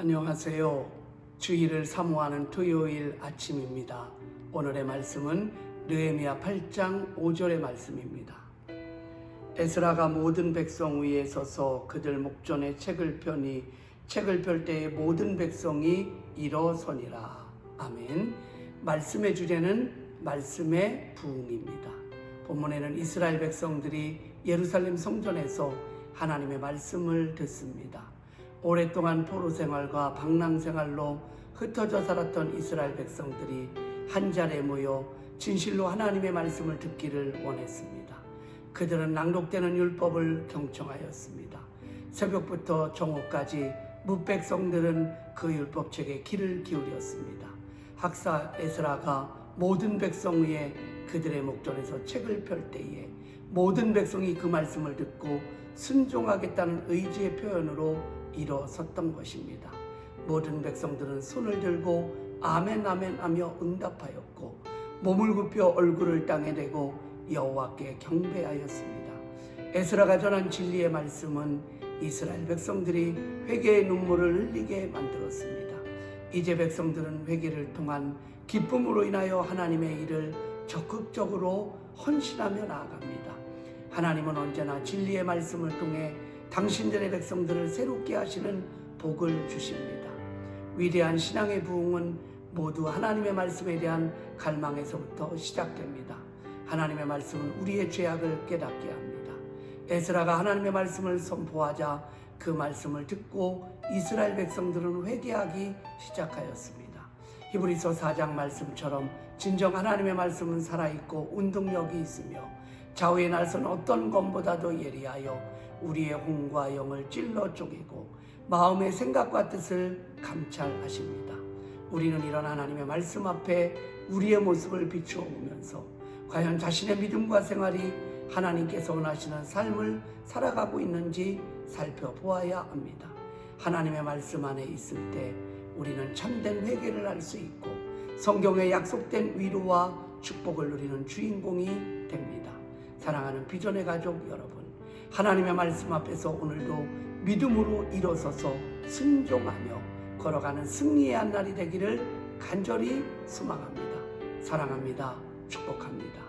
안녕하세요. 주일을 사모하는 토요일 아침입니다. 오늘의 말씀은 느헤미야 8장 5절의 말씀입니다. 에스라가 모든 백성 위에 서서 그들 목전에 책을 펴니 책을 펼 때에 모든 백성이 일어서니라. 아멘. 말씀의 주제는 말씀의 부흥입니다. 본문에는 이스라엘 백성들이 예루살렘 성전에서 하나님의 말씀을 듣습니다. 오랫동안 포로 생활과 방랑 생활로 흩어져 살았던 이스라엘 백성들이 한 자리에 모여 진실로 하나님의 말씀을 듣기를 원했습니다. 그들은 낭독되는 율법을 경청하였습니다. 새벽부터 정오까지 무백성들은 그 율법책에 귀를 기울였습니다. 학사 에스라가 모든 백성 위에 그들의 목전에서 책을 펼 때에 모든 백성이 그 말씀을 듣고 순종하겠다는 의지의 표현으로 일어섰던 것입니다. 모든 백성들은 손을 들고 아멘 아멘 하며 응답하였고 몸을 굽혀 얼굴을 땅에 대고 여호와께 경배하였습니다. 에스라가 전한 진리의 말씀은 이스라엘 백성들이 회개의 눈물을 흘리게 만들었습니다. 이제 백성들은 회개를 통한 기쁨으로 인하여 하나님의 일을 적극적으로 헌신하며 나아갑니다. 하나님은 언제나 진리의 말씀을 통해 당신들의 백성들을 새롭게 하시는 복을 주십니다. 위대한 신앙의 부흥은 모두 하나님의 말씀에 대한 갈망에서부터 시작됩니다. 하나님의 말씀은 우리의 죄악을 깨닫게 합니다. 에스라가 하나님의 말씀을 선포하자 그 말씀을 듣고 이스라엘 백성들은 회개하기 시작하였습니다. 히브리서 4장 말씀처럼 진정 하나님의 말씀은 살아있고 운동력이 있으며 좌우의 날선 어떤 검보다도 예리하여 우리의 혼과 영을 찔러 쪼개고 마음의 생각과 뜻을 감찰하십니다. 우리는 이런 하나님의 말씀 앞에 우리의 모습을 비추어 보면서 과연 자신의 믿음과 생활이 하나님께서 원하시는 삶을 살아가고 있는지 살펴보아야 합니다. 하나님의 말씀 안에 있을 때 우리는 참된 회개를 할 수 있고 성경에 약속된 위로와 축복을 누리는 주인공이 됩니다. 사랑하는 비전의 가족 여러분, 하나님의 말씀 앞에서 오늘도 믿음으로 일어서서 순종하며 걸어가는 승리의 한 날이 되기를 간절히 소망합니다. 사랑합니다. 축복합니다.